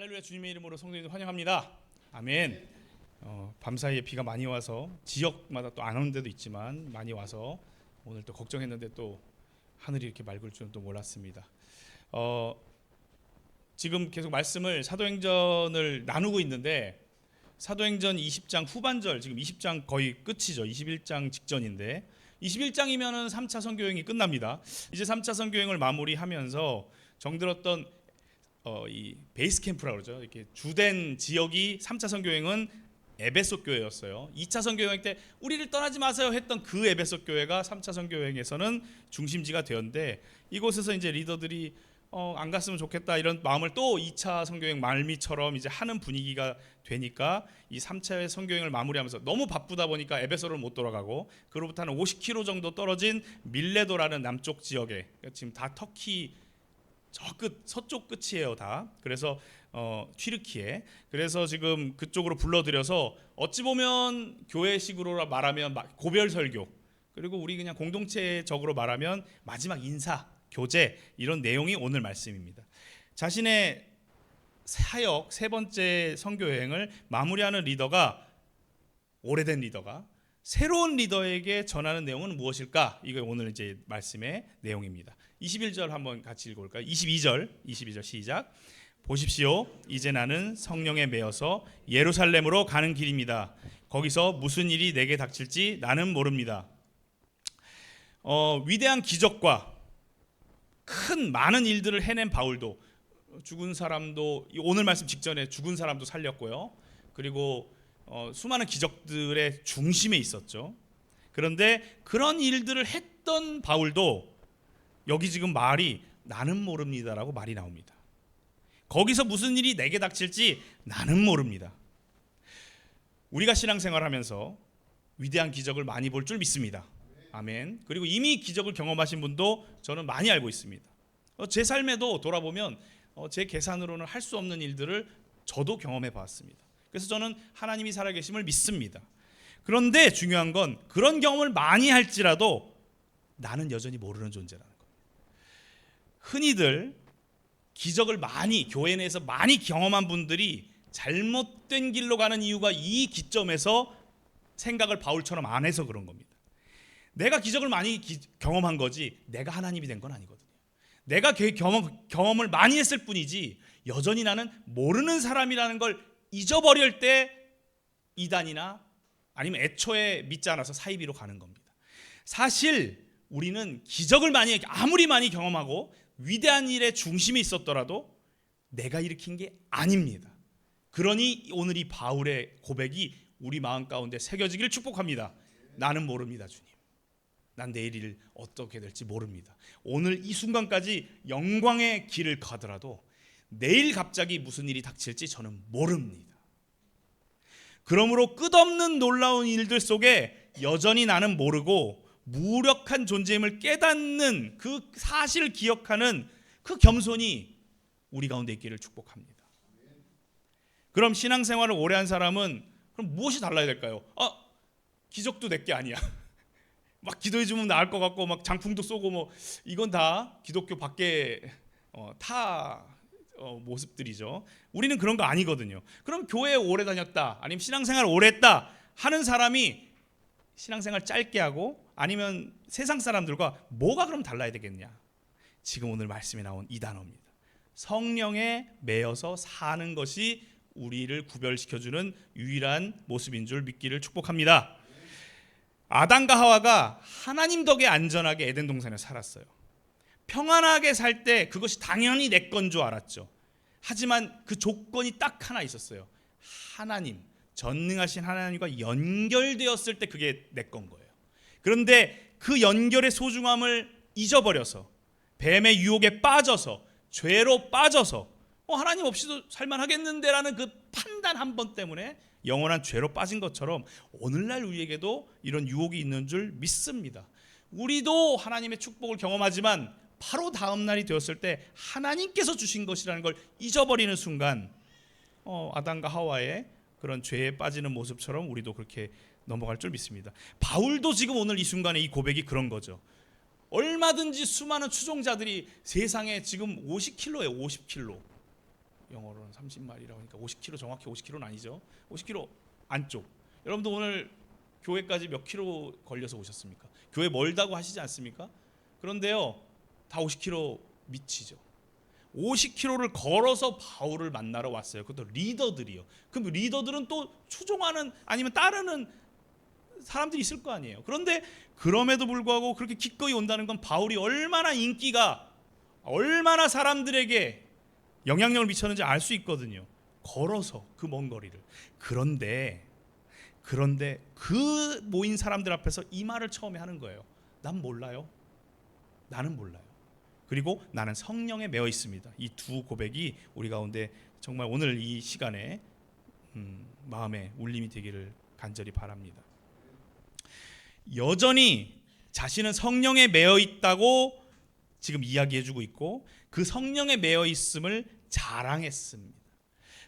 할렐루야 주님의 이름으로 성도님들 환영합니다. 아멘. 어, 밤사이에 비가 많이 와서 지역마다 또 안 오는 데도 있지만 많이 와서 오늘 또 걱정했는데 또 하늘이 이렇게 맑을 줄은 또 몰랐습니다. 어, 지금 계속 말씀을 사도행전을 나누고 있는데 사도행전 20장 후반절 지금 20장 거의 끝이죠. 21장 직전인데 21장이면은 3차 선교 여행이 끝납니다. 이제 3차 선교 여행을 마무리하면서 정들었던 어, 이 베이스 캠프라고 그러죠. 이렇게 주된 지역이 3차 선교 여행은 에베소 교회였어요. 2차 선교 여행 때 우리를 떠나지 마세요 했던 그 에베소 교회가 3차 선교 여행에서는 중심지가 되었는데 이곳에서 이제 리더들이 어, 안 갔으면 좋겠다 이런 마음을 또 2차 선교여행 말미처럼 이제 하는 분위기가 되니까 이 3차 선교여행을 마무리하면서 너무 바쁘다 보니까 에베소를 못 돌아가고 그로부터 한 50km 정도 떨어진 밀레도라는 남쪽 지역에 그러니까 지금 다 터키 저 끝 서쪽 끝이에요 다 그래서 어, 튀르키에 그래서 지금 그쪽으로 불러들여서 어찌 보면 교회식으로 말하면 막 고별 설교 그리고 우리 그냥 공동체적으로 말하면 마지막 인사 교제 이런 내용이 오늘 말씀입니다. 자신의 사역 세 번째 선교 여행을 마무리하는 리더가 오래된 리더가 새로운 리더에게 전하는 내용은 무엇일까? 이게 오늘 이제 말씀의 내용입니다. 21절 한번 같이 읽어볼까요? 22절, 22절 시작. 보십시오. 이제 나는 성령에 매여서 예루살렘으로 가는 길입니다. 거기서 무슨 일이 내게 닥칠지 나는 모릅니다. 어, 위대한 기적과 큰 많은 일들을 해낸 바울도 죽은 사람도 오늘 말씀 직전에 죽은 사람도 살렸고요. 그리고 어, 수많은 기적들의 중심에 있었죠. 그런데 그런 일들을 했던 바울도 여기 지금 말이 나는 모릅니다라고 말이 나옵니다. 거기서 무슨 일이 내게 닥칠지 나는 모릅니다. 우리가 신앙생활하면서 위대한 기적을 많이 볼 줄 믿습니다. 아멘. 그리고 이미 기적을 경험하신 분도 저는 많이 알고 있습니다. 어, 제 삶에도 돌아보면 어, 제 계산으로는 할 수 없는 일들을 저도 경험해 봤습니다. 그래서 저는 하나님이 살아계심을 믿습니다. 그런데 중요한 건 그런 경험을 많이 할지라도 나는 여전히 모르는 존재라는. 흔히들 기적을 많이 교회 내에서 많이 경험한 분들이 잘못된 길로 가는 이유가 이 기점에서 생각을 바울처럼 안 해서 그런 겁니다. 내가 기적을 많이 기, 경험한 거지 내가 하나님이 된 건 아니거든요. 내가 경험, 경험을 많이 했을 뿐이지 여전히 나는 모르는 사람이라는 걸 잊어버릴 때 이단이나 아니면 애초에 믿지 않아서 사이비로 가는 겁니다. 사실 우리는 기적을 많이 아무리 많이 경험하고 위대한 일의 중심에 있었더라도 내가 일으킨 게 아닙니다. 그러니 오늘 이 바울의 고백이 우리 마음 가운데 새겨지기를 축복합니다. 나는 모릅니다, 주님. 난 내일 어떻게 될지 모릅니다. 오늘 이 순간까지 영광의 길을 가더라도 내일 갑자기 무슨 일이 닥칠지 저는 모릅니다. 그러므로 끝없는 놀라운 일들 속에 여전히 나는 모르고 무력한 존재임을 깨닫는 그 사실을 기억하는 그 겸손이 우리 가운데 있기를 축복합니다. 그럼 신앙생활을 오래 한 사람은 그럼 무엇이 달라야 될까요? 아 기적도 내게 아니야. 막 기도해 주면 나을 것 같고 막 장풍도 쏘고 뭐 이건 다 기독교 밖에 어, 타 어, 모습들이죠. 우리는 그런 거 아니거든요. 그럼 교회에 오래 다녔다, 아니면 신앙생활 오래 했다 하는 사람이 신앙생활 짧게 하고 아니면 세상 사람들과 뭐가 그럼 달라야 되겠냐? 지금 오늘 말씀에 나온 이 단어입니다. 성령에 매여서 사는 것이 우리를 구별시켜주는 유일한 모습인 줄 믿기를 축복합니다. 아담과 하와가 하나님 덕에 안전하게 에덴 동산에 살았어요. 평안하게 살 때 그것이 당연히 내 건 줄 알았죠. 하지만 그 조건이 딱 하나 있었어요. 하나님, 전능하신 하나님과 연결되었을 때 그게 내 건 거예요. 그런데 그 연결의 소중함을 잊어버려서 뱀의 유혹에 빠져서 죄로 빠져서 어, 하나님 없이도 살만하겠는데라는 그 판단 한 번 때문에 영원한 죄로 빠진 것처럼 오늘날 우리에게도 이런 유혹이 있는 줄 믿습니다. 우리도 하나님의 축복을 경험하지만 바로 다음 날이 되었을 때 하나님께서 주신 것이라는 걸 잊어버리는 순간 어, 아담과 하와의 그런 죄에 빠지는 모습처럼 우리도 그렇게 넘어갈 줄 믿습니다. 바울도 지금 오늘 이 순간에 이 고백이 그런 거죠. 얼마든지 수많은 추종자들이 세상에 지금 50킬로에 50킬로 영어로는 30마일이라고 하니까 50km 정확히 50km는 아니죠. 50km 안쪽. 여러분도 오늘 교회까지 몇 킬로 걸려서 오셨습니까? 교회 멀다고 하시지 않습니까? 그런데요. 다 50km 미치죠. 50km를 걸어서 바울을 만나러 왔어요. 그것도 리더들이요. 그럼 리더들은 또 추종하는 아니면 따르는 사람들이 있을 거 아니에요. 그런데 그럼에도 불구하고 그렇게 기꺼이 온다는 건 바울이 얼마나 인기가 얼마나 사람들에게 영향력을 미쳤는지 알 수 있거든요. 걸어서 그 먼 거리를. 그런데 그런데 그 모인 사람들 앞에서 이 말을 처음에 하는 거예요. 난 몰라요. 나는 몰라요. 그리고 나는 성령에 매어 있습니다. 이 두 고백이 우리 가운데 정말 오늘 이 시간에 음, 마음에 울림이 되기를 간절히 바랍니다. 여전히 자신은 성령에 매어 있다고 지금 이야기해주고 있고 그 성령에 매어 있음을 자랑했습니다.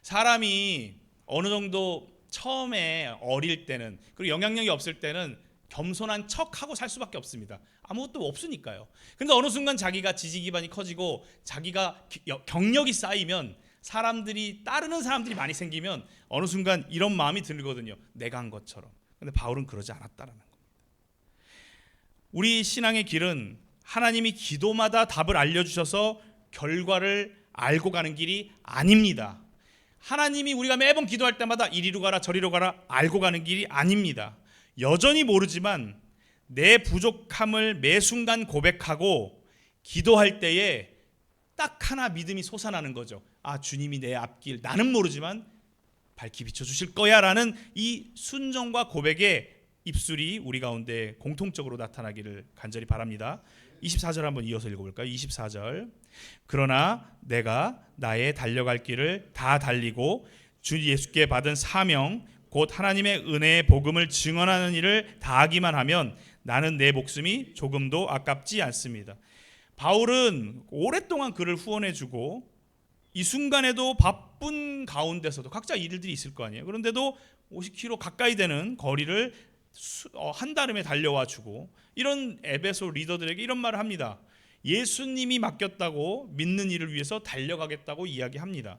사람이 어느 정도 처음에 어릴 때는 그리고 영향력이 없을 때는 겸손한 척하고 살 수밖에 없습니다. 아무것도 없으니까요. 근데 어느 순간 자기가 지지 기반이 커지고 자기가 경력이 쌓이면 사람들이 따르는 사람들이 많이 생기면 어느 순간 이런 마음이 들거든요. 내가 한 것처럼. 근데 바울은 그러지 않았다라는 겁니다. 우리 신앙의 길은 하나님이 기도마다 답을 알려 주셔서 결과를 알고 가는 길이 아닙니다. 하나님이 우리가 매번 기도할 때마다 이리로 가라 저리로 가라 알고 가는 길이 아닙니다. 여전히 모르지만 내 부족함을 매 순간 고백하고 기도할 때에 딱 하나 믿음이 솟아나는 거죠. 아 주님이 내 앞길 나는 모르지만 밝히 비춰 주실 거야라는 이 순종과 고백의 입술이 우리 가운데 공통적으로 나타나기를 간절히 바랍니다. 24절 한번 이어서 읽어볼까요? 24절. 그러나 내가 나의 달려갈 길을 다 달리고 주 예수께 받은 사명 곧 하나님의 은혜의 복음을 증언하는 일을 다하기만 하면 나는 내 목숨이 조금도 아깝지 않습니다. 바울은 오랫동안 그를 후원해주고 이 순간에도 바쁜 가운데서도 각자 일들이 있을 거 아니에요. 그런데도 50km 가까이 되는 거리를 수- 어, 한달음에 달려와 주고 이런 에베소 리더들에게 이런 말을 합니다. 예수님이 맡겼다고 믿는 일을 위해서 달려가겠다고 이야기합니다.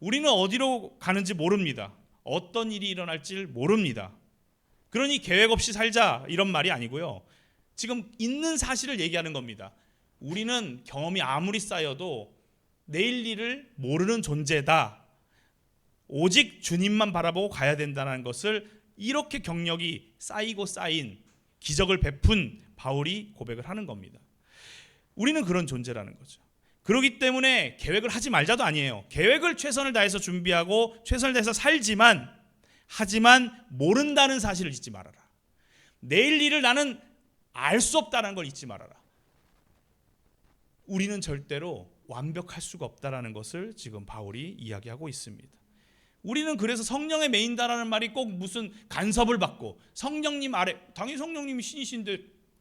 우리는 어디로 가는지 모릅니다. 어떤 일이 일어날지 모릅니다. 그러니 계획 없이 살자 이런 말이 아니고요. 지금 있는 사실을 얘기하는 겁니다. 우리는 경험이 아무리 쌓여도 내일 일을 모르는 존재다. 오직 주님만 바라보고 가야 된다는 것을 이렇게 경력이 쌓이고 쌓인 기적을 베푼 바울이 고백을 하는 겁니다. 우리는 그런 존재라는 거죠. 그렇기 때문에 계획을 하지 말자도 아니에요. 계획을 최선을 다해서 준비하고 최선을 다해서 살지만 하지만 모른다는 사실을 잊지 말아라. 내일 일을 나는 알 수 없다는 걸 잊지 말아라. 우리는 절대로 완벽할 수가 없다라는 것을 지금 바울이 이야기하고 있습니다. 우리는 그래서 성령에 매인다라는 말이 꼭 무슨 간섭을 받고 성령님 아래 당연히 성령님이 신이신데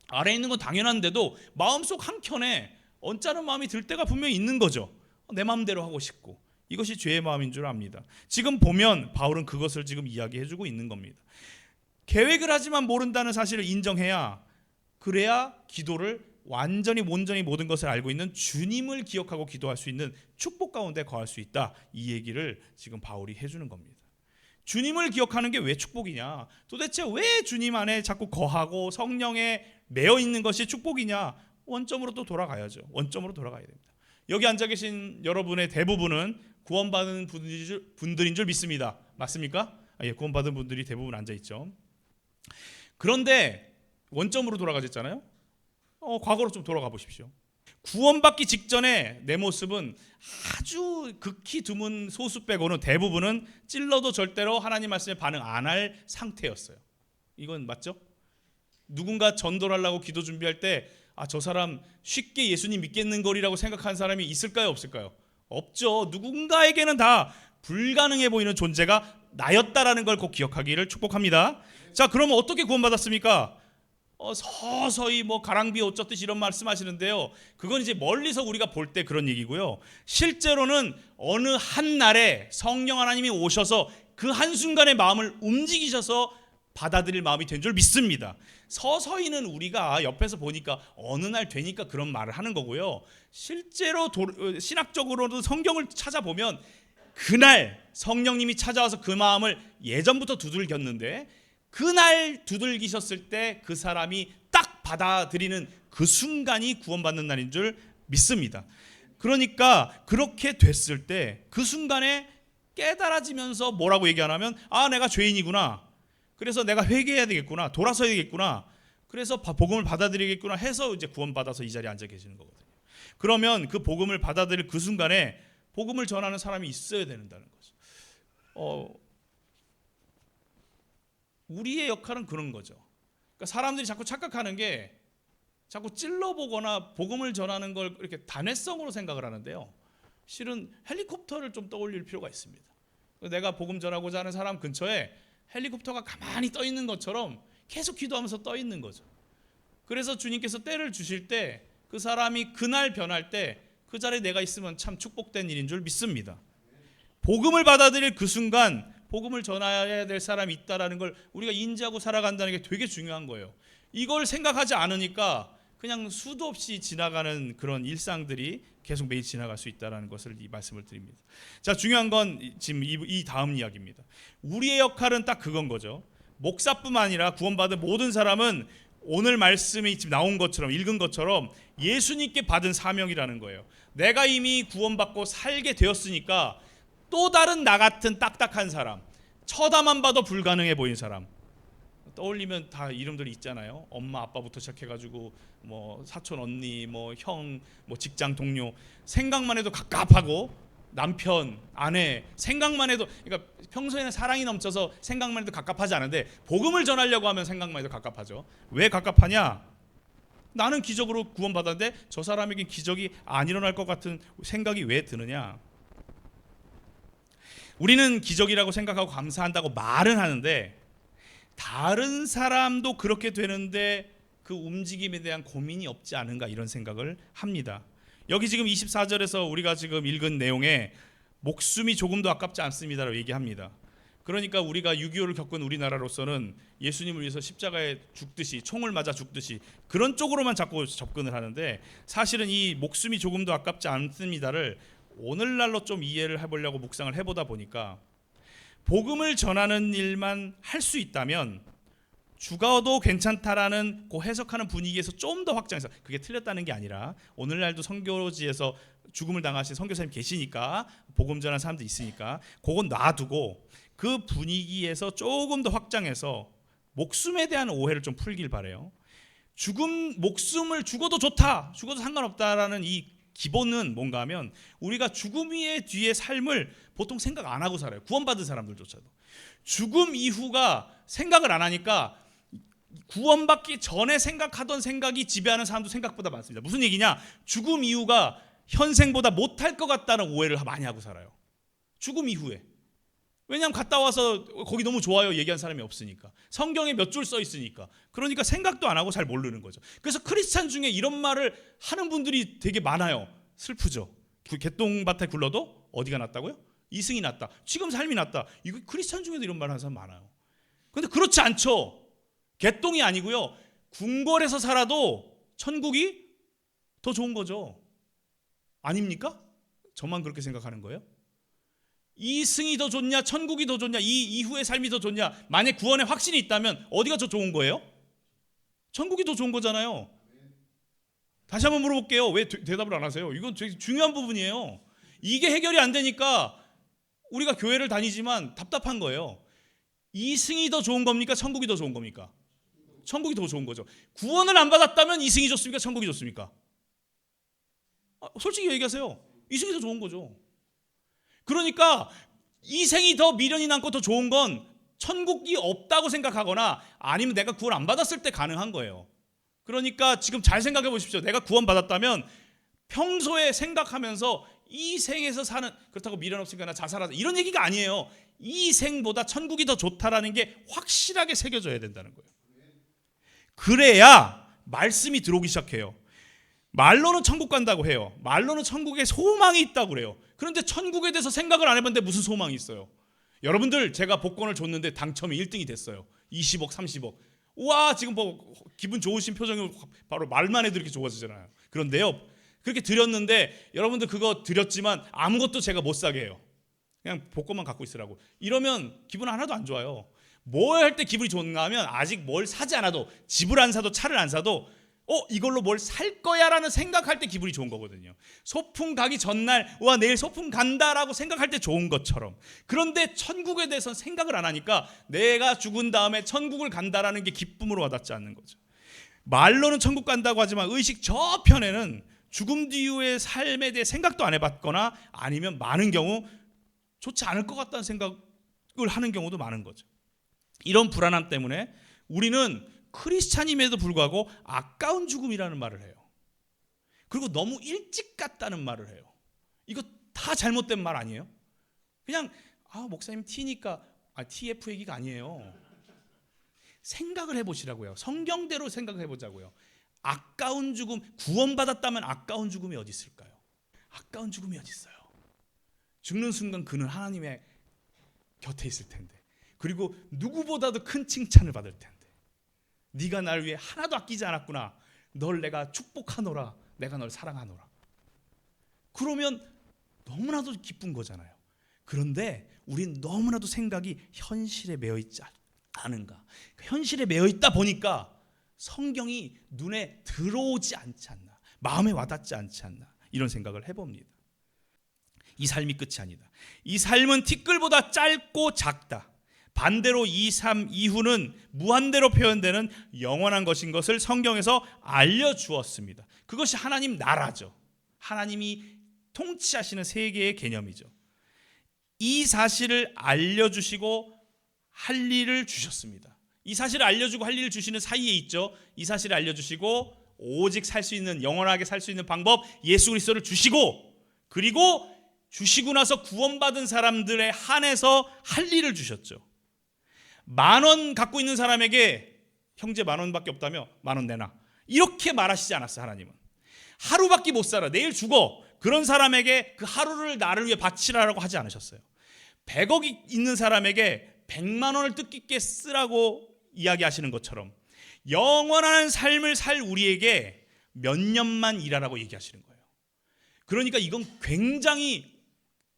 아래 있는 건 당연한데도 마음속 한켠에 언짢은 마음이 들 때가 분명히 있는 거죠. 내 마음대로 하고 싶고 이것이 죄의 마음인 줄 압니다. 지금 보면 바울은 그것을 지금 이야기해 주고 있는 겁니다. 계획을 하지만 모른다는 사실을 인정해야 그래야 기도를 완전히 온전히 모든 것을 알고 있는 주님을 기억하고 기도할 수 있는 축복 가운데 거할 수 있다. 이 얘기를 지금 바울이 해 주는 겁니다. 주님을 기억하는 게 왜 축복이냐? 도대체 왜 주님 안에 자꾸 거하고 성령에 매어 있는 것이 축복이냐? 원점으로 또 돌아가야죠. 원점으로 돌아가야 됩니다. 여기 앉아 계신 여러분의 대부분은 구원받은 분들인 줄, 믿습니다. 맞습니까? 아, 예, 구원받은 분들이 대부분 앉아 있죠. 그런데 원점으로 돌아가셨잖아요. 어, 과거로 좀 돌아가 보십시오. 구원받기 직전에 내 모습은 아주 극히 드문 소수 빼고는 대부분은 찔러도 절대로 하나님 말씀에 반응 안 할 상태였어요. 이건 맞죠? 누군가 전도를 하려고 기도 준비할 때 아, 저 사람 쉽게 예수님 믿겠는 거리라고 생각하는 사람이 있을까요, 없을까요? 없죠. 누군가에게는 다 불가능해 보이는 존재가 나였다라는 걸 꼭 기억하기를 축복합니다. 자, 그러면 어떻게 구원받았습니까? 어, 서서히 뭐 가랑비에 옷 젖듯이 이런 말씀하시는데요. 그건 이제 멀리서 우리가 볼 때 그런 얘기고요. 실제로는 어느 한 날에 성령 하나님이 오셔서 그 한순간에 마음을 움직이셔서 받아들일 마음이 된 줄 믿습니다. 서서히는 우리가 옆에서 보니까 어느 날 되니까 그런 말을 하는 거고요. 실제로 도, 어, 신학적으로도 성경을 찾아보면 그날 성령님이 찾아와서 그 마음을 예전부터 두들겼는데 그날 두들기셨을 때 그 사람이 딱 받아들이는 그 순간이 구원받는 날인 줄 믿습니다. 그러니까 그렇게 됐을 때 그 순간에 깨달아지면서 뭐라고 얘기하냐면 아 내가 죄인이구나. 그래서 내가 회개해야 되겠구나. 돌아서야 되겠구나. 그래서 바- 복음을 받아들이겠구나 해서 이제 구원받아서 이 자리에 앉아 계시는 거거든요. 그러면 그 복음을 받아들일 그 순간에 복음을 전하는 사람이 있어야 된다는 거죠. 어, 우리의 역할은 그런 거죠. 그러니까 사람들이 자꾸 착각하는 게 자꾸 찔러보거나 복음을 전하는 걸 이렇게 단회성으로 생각을 하는데요. 실은 헬리콥터를 좀 떠올릴 필요가 있습니다. 내가 복음 전하고자 하는 사람 근처에 헬리콥터가 가만히 떠 있는 것처럼 계속 기도하면서 떠 있는 거죠. 그래서 주님께서 때를 주실 때 그 사람이 그날 변할 때 그 자리에 내가 있으면 참 축복된 일인 줄 믿습니다. 복음을 받아들일 그 순간 복음을 전해야 될 사람이 있다라는 걸 우리가 인지하고 살아간다는 게 되게 중요한 거예요. 이걸 생각하지 않으니까 그냥 수도 없이 지나가는 그런 일상들이 계속 매일 지나갈 수 있다라는 것을 이 말씀을 드립니다. 자, 중요한 건 이- 지금 이, 이 다음 이야기입니다. 우리의 역할은 딱 그건 거죠. 목사뿐만 아니라 구원받은 모든 사람은 오늘 말씀이 지금 나온 것처럼 읽은 것처럼 예수님께 받은 사명이라는 거예요. 내가 이미 구원받고 살게 되었으니까 또 다른 나 같은 딱딱한 사람, 쳐다만 봐도 불가능해 보이는 사람. 떠올리면 다 이름들이 있잖아요. 엄마 아빠부터 시작해가지고 뭐 사촌 언니, 뭐 형, 뭐 직장 동료 생각만 해도 갑갑하고 남편, 아내 생각만 해도 그러니까 평소에는 사랑이 넘쳐서 생각만 해도 갑갑하지 않은데 복음을 전하려고 하면 생각만 해도 갑갑하죠. 왜 갑갑하냐? 나는 기적으로 구원받았는데 저 사람에겐 기적이 안 일어날 것 같은 생각이 왜 드느냐? 우리는 기적이라고 생각하고 감사한다고 말은 하는데 다른 사람도 그렇게 되는데 그 움직임에 대한 고민이 없지 않은가 이런 생각을 합니다. 여기 지금 24절에서 우리가 지금 읽은 내용에 목숨이 조금도 아깝지 않습니다라고 얘기합니다. 그러니까 우리가 6.25를 겪은 우리나라로서는 예수님을 위해서 십자가에 죽듯이 총을 맞아 죽듯이 그런 쪽으로만 자꾸 접근을 하는데 사실은 이 목숨이 조금도 아깝지 않습니다를 오늘날로 좀 이해를 해보려고 묵상을 해보다 보니까 복음을 전하는 일만 할 수 있다면 죽어도 괜찮다라는 그 해석하는 분위기에서 좀 더 확장해서 그게 틀렸다는 게 아니라 오늘날도 선교지에서 죽음을 당하신 선교사님 계시니까 복음 전하는 사람들 있으니까 그건 놔두고 그 분위기에서 조금 더 확장해서 목숨에 대한 오해를 좀 풀길 바래요. 죽음 목숨을 죽어도 좋다, 죽어도 상관없다라는 이 기본은 뭔가 하면 우리가 죽음 위에 뒤에 삶을 보통 생각 안 하고 살아요. 구원받은 사람들조차도 죽음 이후가 생각을 안 하니까 구원받기 전에 생각하던 생각이 지배하는 사람도 생각보다 많습니다. 무슨 얘기냐? 죽음 이후가 현생보다 못할 것 같다는 오해를 많이 하고 살아요. 죽음 이후에. 왜냐하면 갔다 와서 거기 너무 좋아요 얘기한 사람이 없으니까 성경에 몇 줄 써 있으니까 그러니까 생각도 안 하고 잘 모르는 거죠. 그래서 크리스찬 중에 이런 말을 하는 분들이 되게 많아요. 슬프죠. 그 개똥밭에 굴러도 어디가 낫다고요? 이승이 낫다. 지금 삶이 낫다. 이거 크리스찬 중에도 이런 말 하는 사람 많아요. 근데 그렇지 않죠. 개똥이 아니고요. 궁궐에서 살아도 천국이 더 좋은 거죠. 아닙니까? 저만 그렇게 생각하는 거예요? 이 승이 더 좋냐, 천국이 더 좋냐, 이 이후의 삶이 더 좋냐. 만약 구원의 확신이 있다면 어디가 더 좋은 거예요? 천국이 더 좋은 거잖아요. 다시 한번 물어볼게요. 왜 대- 대답을 안 하세요? 이건 되게 중요한 부분이에요. 이게 해결이 안 되니까 우리가 교회를 다니지만 답답한 거예요. 이승이 더 좋은 겁니까? 천국이 더 좋은 겁니까? 천국이 더 좋은 거죠. 구원을 안 받았다면 이승이 좋습니까? 천국이 좋습니까? 아, 솔직히 얘기하세요. 이승이 더 좋은 거죠. 그러니까 이생이 더 미련이 남고 더 좋은 건 천국이 없다고 생각하거나 아니면 내가 구원 안 받았을 때 가능한 거예요. 그러니까 지금 잘 생각해 보십시오. 내가 구원 받았다면 평소에 생각하면서 이 생에서 사는 그렇다고 미련 없으니까 나 자살하자 이런 얘기가 아니에요. 이 생보다 천국이 더 좋다라는 게 확실하게 새겨져야 된다는 거예요. 그래야 말씀이 들어오기 시작해요. 말로는 천국 간다고 해요. 말로는 천국에 소망이 있다고 그래요. 그런데 천국에 대해서 생각을 안 해봤는데 무슨 소망이 있어요? 여러분들 제가 복권을 줬는데 당첨이 1등이 됐어요. 20억, 30억. 우와, 지금 뭐 기분 좋으신 표정이 바로 말만 해도 이렇게 좋아지잖아요. 그런데요. 그렇게 드렸는데 여러분들 그거 드렸지만 아무것도 제가 못 사게 해요. 그냥 복권만 갖고 있으라고. 이러면 기분 하나도 안 좋아요. 뭘 할 때 기분이 좋은가 하면 아직 뭘 사지 않아도 집을 안 사도 차를 안 사도 어 이걸로 뭘 살 거야라는 생각할 때 기분이 좋은 거거든요. 소풍 가기 전날 와 내일 소풍 간다라고 생각할 때 좋은 것처럼 그런데 천국에 대해서는 생각을 안 하니까 내가 죽은 다음에 천국을 간다라는 게 기쁨으로 와닿지 않는 거죠. 말로는 천국 간다고 하지만 의식 저편에는 죽음 뒤의 삶에 대해 생각도 안 해봤거나 아니면 많은 경우 좋지 않을 것 같다는 생각을 하는 경우도 많은 거죠. 이런 불안함 때문에 우리는 크리스찬임에도 불구하고 아까운 죽음이라는 말을 해요. 그리고 너무 일찍 갔다는 말을 해요. 이거 다 잘못된 말 아니에요? 그냥 아 목사님 T니까 아 TF 얘기가 아니에요. 생각을 해보시라고요. 성경대로 생각해 보자고요. 아까운 죽음 구원받았다면 아까운 죽음이 어디 있을까요? 아까운 죽음이 어디 있어요? 죽는 순간 그는 하나님의 곁에 있을 텐데. 그리고 누구보다도 큰 칭찬을 받을 텐데. 네가 날 위해 하나도 아끼지 않았구나. 널 내가 축복하노라. 내가 널 사랑하노라. 그러면 너무나도 기쁜 거잖아요. 그런데 우린 너무나도 생각이 현실에 매여 있지 않은가. 현실에 매여 있다 보니까 성경이 눈에 들어오지 않지 않나. 마음에 와닿지 않지 않나. 이런 생각을 해봅니다. 이 삶이 끝이 아니다. 이 삶은 티끌보다 짧고 작다. 반대로 이삶 이후는 무한대로 표현되는 영원한 것인 것을 성경에서 알려주었습니다. 그것이 하나님 나라죠. 하나님이 통치하시는 세계의 개념이죠. 이 사실을 알려주시고 할 일을 주셨습니다. 이 사실을 알려주고 할 일을 주시는 사이에 있죠. 이 사실을 알려주시고 오직 살 수 있는 영원하게 살 수 있는 방법 예수 그리스도를 주시고 그리고 주시고 나서 구원받은 사람들에 한해서 할 일을 주셨죠. 만 원 갖고 있는 사람에게 형제 만 원밖에 없다며 만 원 내놔. 이렇게 말하시지 않았어요, 하나님은. 하루밖에 못 살아. 내일 죽어. 그런 사람에게 그 하루를 나를 위해 바치라라고 하지 않으셨어요. 100억이 있는 사람에게 100만 원을 뜻깊게 쓰라고 이야기하시는 것처럼 영원한 삶을 살 우리에게 몇 년만 일하라고 얘기하시는 거예요. 그러니까 이건 굉장히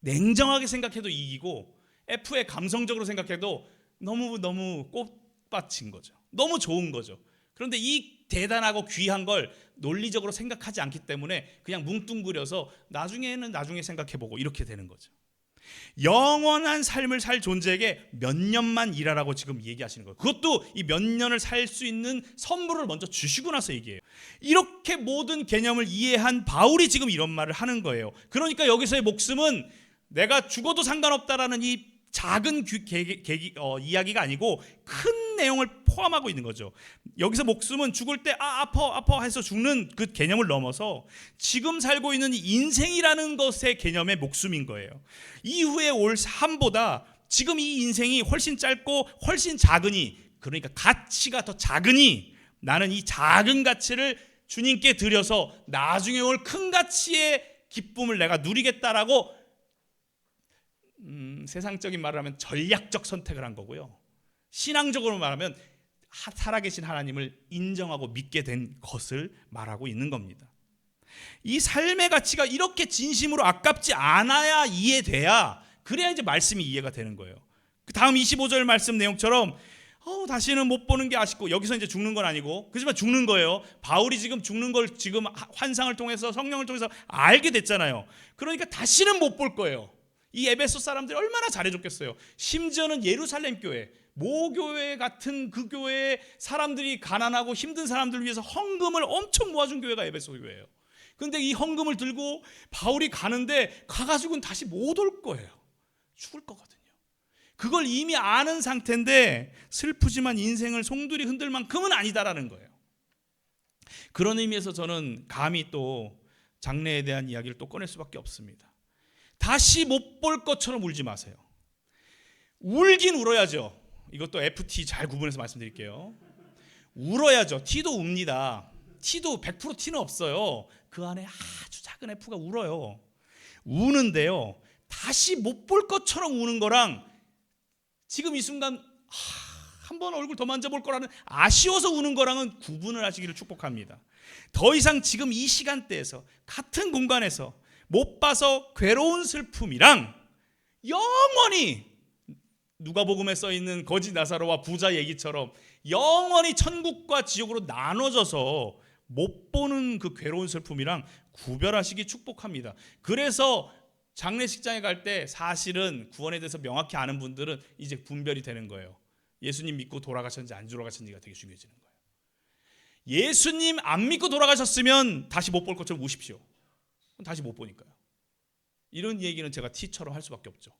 냉정하게 생각해도 이기고 F의 감성적으로 생각해도 너무 너무 꽃밭인 거죠. 너무 좋은 거죠. 그런데 이 대단하고 귀한 걸 논리적으로 생각하지 않기 때문에 그냥 뭉뚱그려서 나중에는 나중에 생각해보고 이렇게 되는 거죠. 영원한 삶을 살 존재에게 몇 년만 일하라고 지금 얘기하시는 거예요. 그것도 이 몇 년을 살 수 있는 선물을 먼저 주시고 나서 얘기해요. 이렇게 모든 개념을 이해한 바울이 지금 이런 말을 하는 거예요. 그러니까 여기서의 목숨은 내가 죽어도 상관없다라는 이 작은 귀, 개, 개, 어, 이야기가 아니고 큰 내용을 포함하고 있는 거죠. 여기서 목숨은 죽을 때 아, 아파 아파 해서 죽는 그 개념을 넘어서 지금 살고 있는 인생이라는 것의 개념의 목숨인 거예요. 이후에 올 삶보다 지금 이 인생이 훨씬 짧고 훨씬 작으니 그러니까 가치가 더 작으니 나는 이 작은 가치를 주님께 드려서 나중에 올 큰 가치의 기쁨을 내가 누리겠다라고 음, 세상적인 말을 하면 전략적 선택을 한 거고요. 신앙적으로 말하면 살아계신 하나님을 인정하고 믿게 된 것을 말하고 있는 겁니다. 이 삶의 가치가 이렇게 진심으로 아깝지 않아야 이해돼야 그래야 이제 말씀이 이해가 되는 거예요. 그 다음 25절 말씀 내용처럼 어, 다시는 못 보는 게 아쉽고 여기서 이제 죽는 건 아니고 그지만 죽는 거예요. 바울이 지금 죽는 걸 지금 환상을 통해서 성령을 통해서 알게 됐잖아요. 그러니까 다시는 못 볼 거예요. 이 에베소 사람들이 얼마나 잘해줬겠어요. 심지어는 예루살렘 교회, 모교회 같은 그 교회에 사람들이 가난하고 힘든 사람들 위해서 헌금을 엄청 모아준 교회가 에베소 교회예요. 근데 이 헌금을 들고 바울이 가는데 가가지고는 다시 못 올 거예요. 죽을 거거든요. 그걸 이미 아는 상태인데 슬프지만 인생을 송두리 흔들 만큼은 아니다라는 거예요. 그런 의미에서 저는 감히 또 장래에 대한 이야기를 또 꺼낼 수밖에 없습니다. 다시 못 볼 것처럼 울지 마세요. 울긴 울어야죠. 이것도 FT 잘 구분해서 말씀드릴게요. 울어야죠. T도 웁니다. T도 100% T는 없어요. 그 안에 아주 작은 F가 울어요. 우는데요. 다시 못 볼 것처럼 우는 거랑 지금 이 순간 한 번 얼굴 더 만져볼 거라는 아쉬워서 우는 거랑은 구분을 하시기를 축복합니다. 더 이상 지금 이 시간대에서 같은 공간에서 못 봐서 괴로운 슬픔이랑 영원히 누가복음에 써 있는 거지 나사로와 부자 얘기처럼 영원히 천국과 지옥으로 나눠져서 못 보는 그 괴로운 슬픔이랑 구별하시기 축복합니다. 그래서 장례식장에 갈 때 사실은 구원에 대해서 명확히 아는 분들은 이제 분별이 되는 거예요. 예수님 믿고 돌아가셨는지 안 돌아가셨는지가 되게 중요해지는 거예요. 예수님 안 믿고 돌아가셨으면 다시 못 볼 것처럼 우십시오. 다시 못 보니까요. 이런 얘기는 제가 티처럼 할 수밖에 없죠.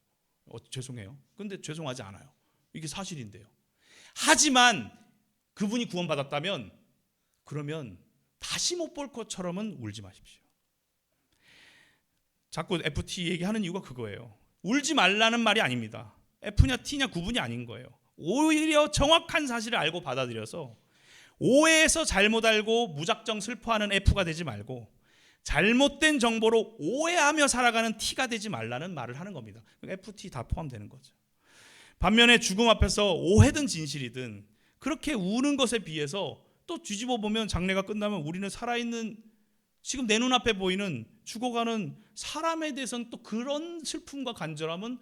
어, 죄송해요. 근데 죄송하지 않아요. 이게 사실인데요. 하지만 그분이 구원받았다면 그러면 다시 못 볼 것처럼은 울지 마십시오. 자꾸 FT 얘기하는 이유가 그거예요. 울지 말라는 말이 아닙니다. F냐 T냐 구분이 아닌 거예요. 오히려 정확한 사실을 알고 받아들여서 오해해서 잘못 알고 무작정 슬퍼하는 F가 되지 말고 잘못된 정보로 오해하며 살아가는 T가 되지 말라는 말을 하는 겁니다. FT 다 포함되는 거죠. 반면에 죽음 앞에서 오해든 진실이든 그렇게 우는 것에 비해서 또 뒤집어 보면 장례가 끝나면 우리는 살아있는 지금 내 눈앞에 보이는 죽어가는 사람에 대해서는 또 그런 슬픔과 간절함은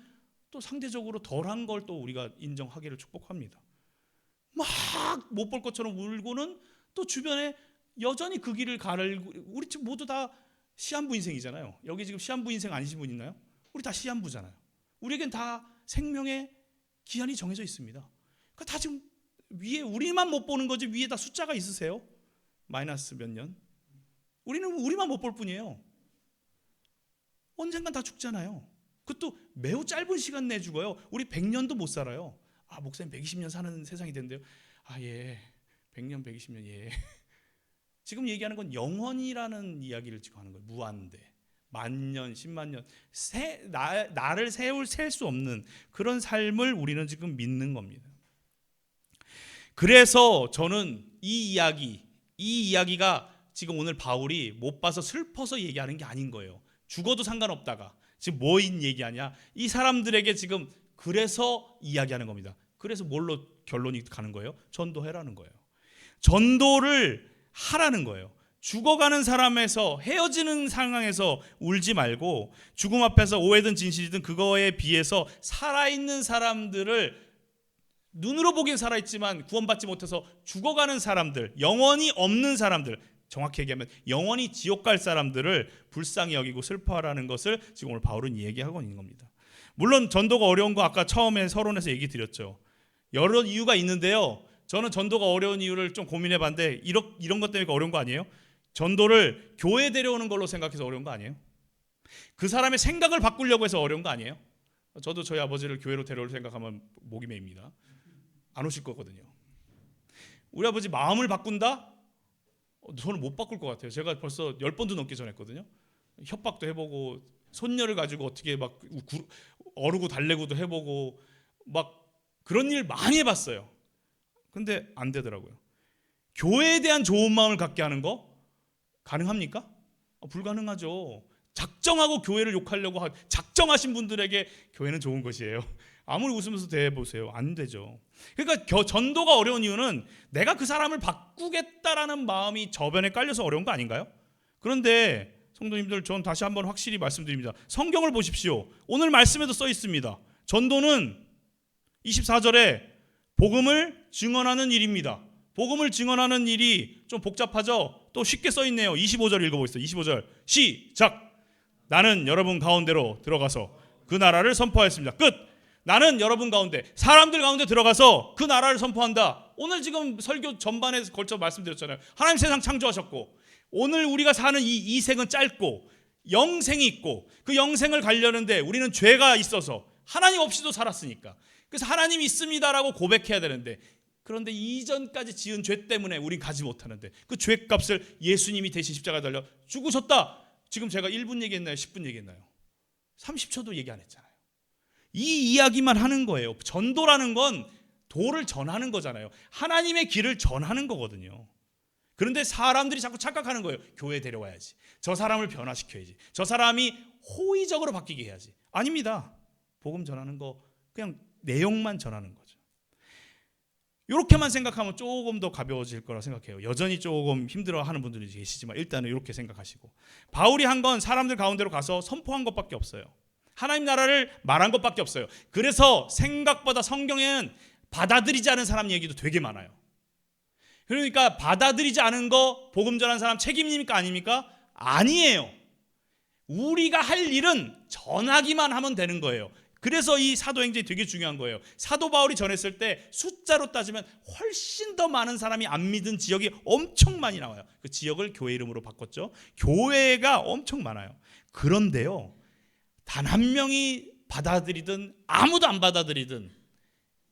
또 상대적으로 덜한 걸 또 우리가 인정하기를 축복합니다. 막 못 볼 것처럼 울고는 또 주변에 여전히 그 길을 가를 우리 지금 모두 다 시한부 인생이잖아요. 여기 지금 시한부 인생 아니신 분 있나요? 우리 다 시한부잖아요. 우리에겐 다 생명의 기한이 정해져 있습니다. 그러니까 다 지금 위에 우리만 못 보는 거지 위에 다 숫자가 있으세요? 마이너스 몇 년? 우리는 우리만 못 볼 뿐이에요. 언젠간 다 죽잖아요. 그것도 매우 짧은 시간 내 죽어요. 우리 100년도 못 살아요. 아, 목사님 120년 사는 세상이 된대요. 아, 예. 100년, 120년, 예. 지금 얘기하는 건 영원이라는 이야기를 지금 하는 거예요. 무한대. 만년, 십만년. 세, 나, 나를 세울, 셀 수 없는 그런 삶을 우리는 지금 믿는 겁니다. 그래서 저는 이 이야기, 이 이야기가 지금 오늘 바울이 못 봐서 슬퍼서 얘기하는 게 아닌 거예요. 죽어도 상관없다가 지금 뭐인 얘기하냐? 이 사람들에게 지금 그래서 이야기하는 겁니다. 그래서 뭘로 결론이 가는 거예요? 전도해라는 거예요. 전도를 하라는 거예요. 죽어가는 사람에서 헤어지는 상황에서 울지 말고 죽음 앞에서 오해든 진실이든 그거에 비해서 살아있는 사람들을 눈으로 보긴 살아있지만 구원받지 못해서 죽어가는 사람들, 영원히 없는 사람들, 정확히 얘기하면 영원히 지옥 갈 사람들을 불쌍히 여기고 슬퍼하라는 것을 지금 오늘 바울은 얘기하고 있는 겁니다. 물론 전도가 어려운 거 아까 처음에 서론에서 얘기 드렸죠. 여러 이유가 있는데요. 저는 전도가 어려운 이유를 좀 고민해 봤는데 이런 이런 것 때문에 어려운 거 아니에요? 전도를 교회 데려오는 걸로 생각해서 어려운 거 아니에요? 그 사람의 생각을 바꾸려고 해서 어려운 거 아니에요? 저도 저희 아버지를 교회로 데려올 생각하면 목이 메입니다. 안 오실 거거든요. 우리 아버지 마음을 바꾼다? 어, 저는 못 바꿀 것 같아요. 제가 벌써 열 번도 넘게 전했거든요. 협박도 해보고 손녀를 가지고 어떻게 막 구- 어르고 달래고도 해보고 막 그런 일 많이 해봤어요. 근데 안 되더라고요. 교회에 대한 좋은 마음을 갖게 하는 거 가능합니까? 어, 불가능하죠. 작정하고 교회를 욕하려고 하, 작정하신 분들에게 교회는 좋은 것이에요. 아무리 웃으면서 대해보세요. 안 되죠. 그러니까 겨- 전도가 어려운 이유는 내가 그 사람을 바꾸겠다라는 마음이 저변에 깔려서 어려운 거 아닌가요? 그런데 성도님들 전 다시 한번 확실히 말씀드립니다. 성경을 보십시오. 오늘 말씀에도 써 있습니다. 전도는 24절에 복음을 증언하는 일입니다. 복음을 증언하는 일이 좀 복잡하죠? 또 쉽게 써 있네요. 25절 읽어보겠습니다. 25절 시작. 나는 여러분 가운데로 들어가서 그 나라를 선포하였습니다. 끝. 나는 여러분 가운데 사람들 가운데 들어가서 그 나라를 선포한다. 오늘 지금 설교 전반에 걸쳐 말씀드렸잖아요. 하나님 세상 창조하셨고 오늘 우리가 사는 이 이생은 짧고 영생이 있고 그 영생을 가려는데 우리는 죄가 있어서 하나님 없이도 살았으니까 그래서 하나님 있습니다라고 고백해야 되는데 그런데 이전까지 지은 죄 때문에 우린 가지 못하는데 그 죄값을 예수님이 대신 십자가에 달려 죽으셨다. 지금 제가 1분 얘기했나요? 10분 얘기했나요? 30초도 얘기 안 했잖아요. 이 이야기만 하는 거예요. 전도라는 건 도를 전하는 거잖아요. 하나님의 길을 전하는 거거든요. 그런데 사람들이 자꾸 착각하는 거예요. 교회 데려와야지. 저 사람을 변화시켜야지. 저 사람이 호의적으로 바뀌게 해야지. 아닙니다. 복음 전하는 거 그냥 내용만 전하는 거죠. 이렇게만 생각하면 조금 더 가벼워질 거라 생각해요. 여전히 조금 힘들어하는 분들이 계시지만 일단은 이렇게 생각하시고 바울이 한 건 사람들 가운데로 가서 선포한 것밖에 없어요. 하나님 나라를 말한 것밖에 없어요. 그래서 생각보다 성경에는 받아들이지 않은 사람 얘기도 되게 많아요. 그러니까 받아들이지 않은 거 복음 전한 사람 책임입니까 아닙니까? 아니에요. 우리가 할 일은 전하기만 하면 되는 거예요. 그래서 이 사도행전이 되게 중요한 거예요. 사도 바울이 전했을 때 숫자로 따지면 훨씬 더 많은 사람이 안 믿은 지역이 엄청 많이 나와요. 그 지역을 교회 이름으로 바꿨죠. 교회가 엄청 많아요. 그런데요. 단 한 명이 받아들이든 아무도 안 받아들이든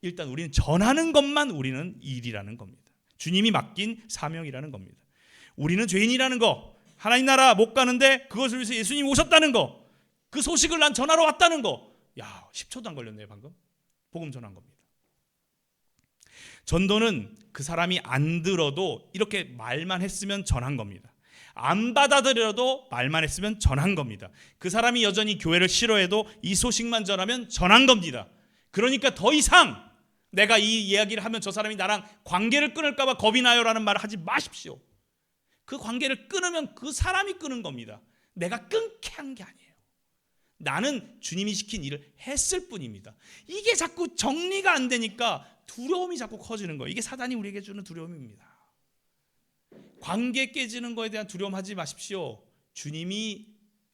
일단 우리는 전하는 것만 우리는 일이라는 겁니다. 주님이 맡긴 사명이라는 겁니다. 우리는 죄인이라는 거, 하나님 나라 못 가는데 그것을 위해서 예수님 오셨다는 거, 그 소식을 난 전하러 왔다는 거. 야, 10초도 안 걸렸네요, 방금. 복음 전한 겁니다. 전도는 그 사람이 안 들어도 이렇게 말만 했으면 전한 겁니다. 안 받아들여도 말만 했으면 전한 겁니다. 그 사람이 여전히 교회를 싫어해도 이 소식만 전하면 전한 겁니다. 그러니까 더 이상 내가 이 이야기를 하면 저 사람이 나랑 관계를 끊을까봐 겁이 나요라는 말을 하지 마십시오. 그 관계를 끊으면 그 사람이 끊은 겁니다. 내가 끊게 한 게 아니에요. 나는 주님이 시킨 일을 했을 뿐입니다. 이게 자꾸 정리가 안 되니까 두려움이 자꾸 커지는 거예요. 이게 사단이 우리에게 주는 두려움입니다. 관계 깨지는 거에 대한 두려움하지 마십시오. 주님이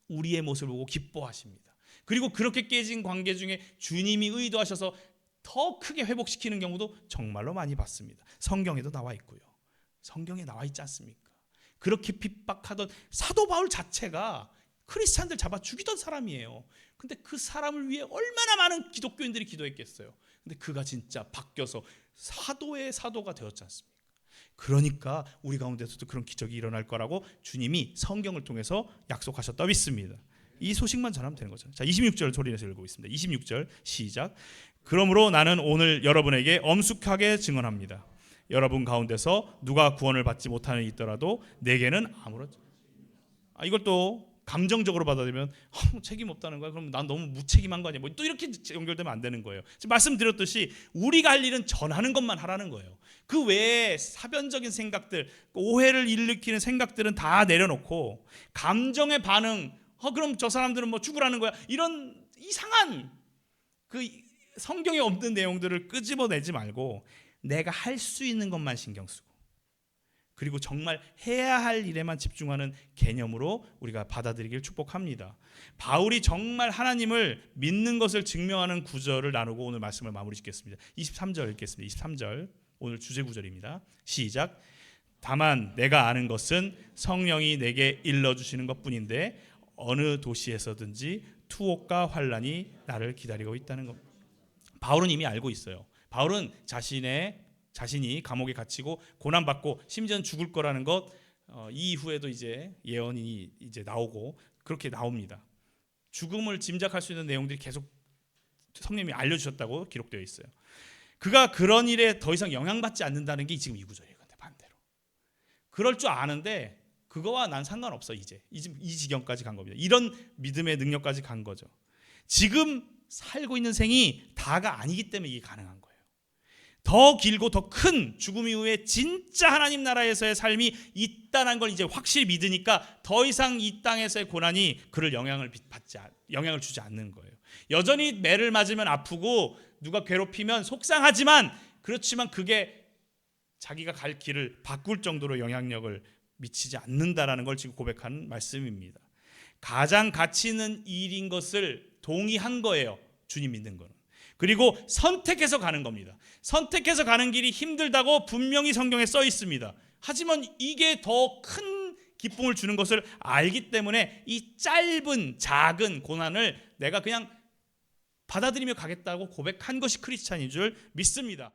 우리의 모습을 보고 기뻐하십니다. 그리고 그렇게 깨진 관계 중에 주님이 의도하셔서 더 크게 회복시키는 경우도 정말로 많이 봤습니다. 성경에도 나와 있고요. 성경에 나와 있지 않습니까? 그렇게 핍박하던 사도 바울 자체가 크리스찬들 잡아 죽이던 사람이에요. 근데 그 사람을 위해 얼마나 많은 기독교인들이 기도했겠어요. 근데 그가 진짜 바뀌어서 사도의 사도가 되었지 않습니까? 그러니까 우리 가운데서도 그런 기적이 일어날 거라고 주님이 성경을 통해서 약속하셨다 믿습니다. 이 소식만 전하면 되는 거죠. 자, 26절 소리내서 읽고 있습니다. 26절 시작. 그러므로 나는 오늘 여러분에게 엄숙하게 증언합니다. 여러분 가운데서 누가 구원을 받지 못하는 이 있더라도 내게는 아무런 아, 이걸 또 감정적으로 받아들이면 어, 책임 없다는 거야. 그럼 난 너무 무책임한 거 아니야? 뭐 또 이렇게 연결되면 안 되는 거예요. 지금 말씀드렸듯이 우리가 할 일은 전하는 것만 하라는 거예요. 그 외에 사변적인 생각들, 오해를 일으키는 생각들은 다 내려놓고 감정의 반응. 어 그럼 저 사람들은 뭐 죽으라는 거야. 이런 이상한 그 성경에 없는 내용들을 끄집어내지 말고 내가 할 수 있는 것만 신경 쓰고 그리고 정말 해야 할 일에만 집중하는 개념으로 우리가 받아들이길 축복합니다. 바울이 정말 하나님을 믿는 것을 증명하는 구절을 나누고 오늘 말씀을 마무리 짓겠습니다. 23절 읽겠습니다. 23절 오늘 주제 구절입니다. 시작. 다만 내가 아는 것은 성령이 내게 일러 주시는 것뿐인데 어느 도시에서든지 투옥과 환란이 나를 기다리고 있다는 것. 바울은 이미 알고 있어요. 바울은 자신의 자신이 감옥에 갇히고 고난 받고 심지어는 죽을 거라는 것 어, 이후에도 이제 예언이 이제 나오고 그렇게 나옵니다. 죽음을 짐작할 수 있는 내용들이 계속 성령님이 알려주셨다고 기록되어 있어요. 그가 그런 일에 더 이상 영향받지 않는다는 게 지금 이 구절이에요. 근데 반대로 그럴 줄 아는데 그거와 난 상관없어 이제 이 지경까지 간 겁니다. 이런 믿음의 능력까지 간 거죠. 지금 살고 있는 생이 다가 아니기 때문에 이게 가능한 거예요. 더 길고 더 큰 죽음 이후에 진짜 하나님 나라에서의 삶이 있다는 걸 이제 확실히 믿으니까 더 이상 이 땅에서의 고난이 그를 영향을 비- 받지 않- 영향을 주지 않는 거예요. 여전히 매를 맞으면 아프고 누가 괴롭히면 속상하지만 그렇지만 그게 자기가 갈 길을 바꿀 정도로 영향력을 미치지 않는다라는 걸 지금 고백하는 말씀입니다. 가장 가치 있는 일인 것을 동의한 거예요. 주님 믿는 거는. 그리고 선택해서 가는 겁니다. 선택해서 가는 길이 힘들다고 분명히 성경에 써 있습니다. 하지만 이게 더 큰 기쁨을 주는 것을 알기 때문에 이 짧은 작은 고난을 내가 그냥 받아들이며 가겠다고 고백한 것이 크리스찬인 줄 믿습니다.